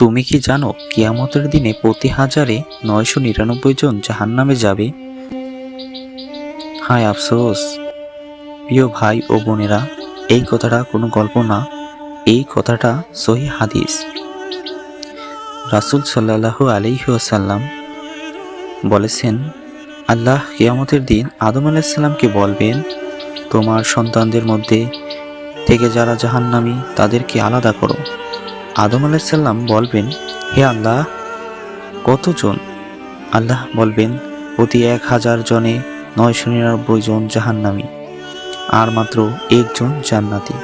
তুমি কি জানো কিয়ামতের দিনে প্রতি হাজারে নয়শো নিরানব্বই জন জাহান্নামে যাবে? হায় আফসোস। প্রিয় ভাই ও বোনেরা, এই কথাটা কোনো গল্প না, এই কথাটা সহি হাদিস। রাসুল সাল্লাহু আলিহাসাল্লাম বলেছেন, আল্লাহ কিয়ামতের দিন আদম আলাইসাল্লামকে বলবেন, তোমার সন্তানদের মধ্যে থেকে যারা জাহান্নামী, তাদেরকে আলাদা করো। আদম আলাইসাল্লাম বলবেন, হে আল্লাহ, কতজন? আল্লাহ বলবেন, প্রতি এক হাজার জনে নয়শো নিরানব্বই জন জাহান্নামী, আর মাত্র একজন জান্নাতি।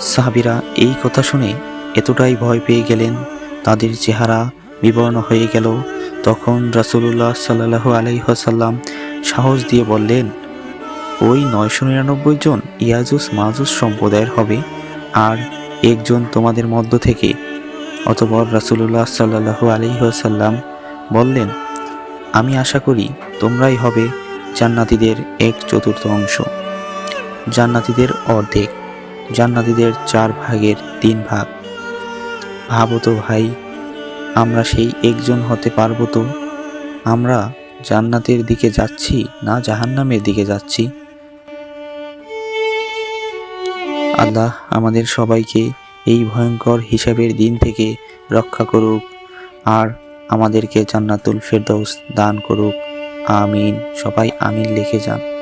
সাহাবিরা এই কথা শুনে এতটাই ভয় পেয়ে গেলেন, তাদের চেহারা বিবর্ণ হয়ে গেল। তখন রাসুলুল্লাহ সাল্লাহ আলহিহাসাল্লাম সাহস দিয়ে বললেন, ওই নয়শো নিরানব্বই জন ইয়াজুস মাজুস সম্প্রদায়ের হবে, আর একজন তোমাদের মধ্য থেকে। অতপর রাসুলুল্লাহ সাল্লাহু আলহিহাসাল্লাম বললেন, আমি আশা করি তোমরাই হবে জান্নাতিদের এক চতুর্থ অংশ। জান্নাতিদের অর্ধেক, জান্নাতিদের চার ভাগের তিন ভাগ। ভাবো তো ভাই, আমরা সেই একজন হতে পারব তো? আমরা জান্নাতের দিকে যাচ্ছি না জাহান্নামের দিকে যাচ্ছি? আল্লাহ আমাদের সবাইকে এই ভয়ঙ্কর হিসাবের দিন থেকে রক্ষা করুক আর আমাদেরকে জান্নাতুল ফেরদৌস দান করুক। আমিন। সবাই আমিন লিখে যান।